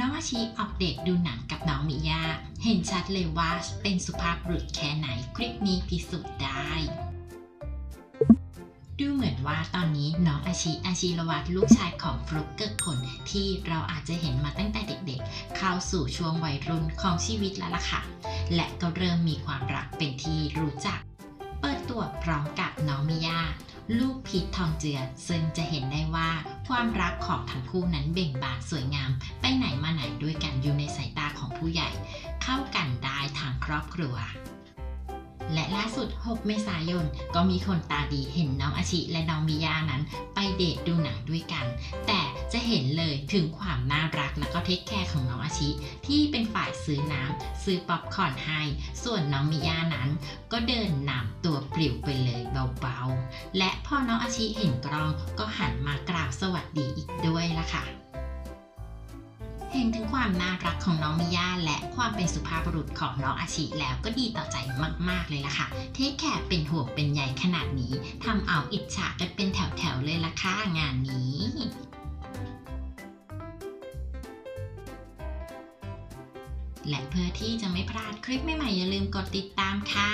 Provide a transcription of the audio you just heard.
น้องอาชีออกเดทดูหนังกับน้องมิยา เห็นชัดเลยว่าเป็นสุภาพบุรุษแค่ไหนคลิปนี้พิสูจน์ได้ ดูเหมือนว่าตอนนี้น้องอาชีอาชีรวัตรลูกชายของฟลุกเกิกผลที่เราอาจจะเห็นมาตั้งแต่เด็กๆ เข้าสู่ช่วงวัยรุ่นของชีวิตแล้วล่ะค่ะ และก็เริ่มมีความรักเป็นที่รู้จัก ตัวพร้อมกับน้องมิยาลูกพีททองเจือ ซึ่งจะเห็นได้ว่าความรักของทั้งคู่นั้นเบ่งบานสวยงาม ไปไหนมาไหนด้วยกันอยู่ในสายตาของผู้ใหญ่ เข้ากันได้ทางครอบครัว และล่าสุด 6 เมษายน ก็มีคนตาดีเห็นน้องอาชิและน้องมิยานั้น ไปเดทดูหนังด้วยกัน แต่จะเห็นเลยถึงความน่ารักและก็เทคแคร์ของน้องอาชิ ที่เป็นฝ่ายซื้อน้ำซื้อป๊อปคอร์นให้ ส่วนน้องมิยานั้น ก็เดินนำตัว ปลิวไปเลยเบาๆ และพอน้องอาชิเห็นกล้องก็หันมากราบสวัสดีอีกด้วยล่ะค่ะ เห็นถึงความน่ารักของน้องมิยาและความเป็นสุภาพบุรุษของน้องอาชิแล้วก็ดีต่อใจมากๆเลยล่ะค่ะ เทคแคร์เป็นห่วงเป็นใยขนาดนี้ทำเอาอิจฉากันเป็นแถวๆเลยล่ะค่ะงานนี้และเพื่อที่จะไม่พลาดคลิปใหม่ๆอย่าลืมกดติดตามค่ะ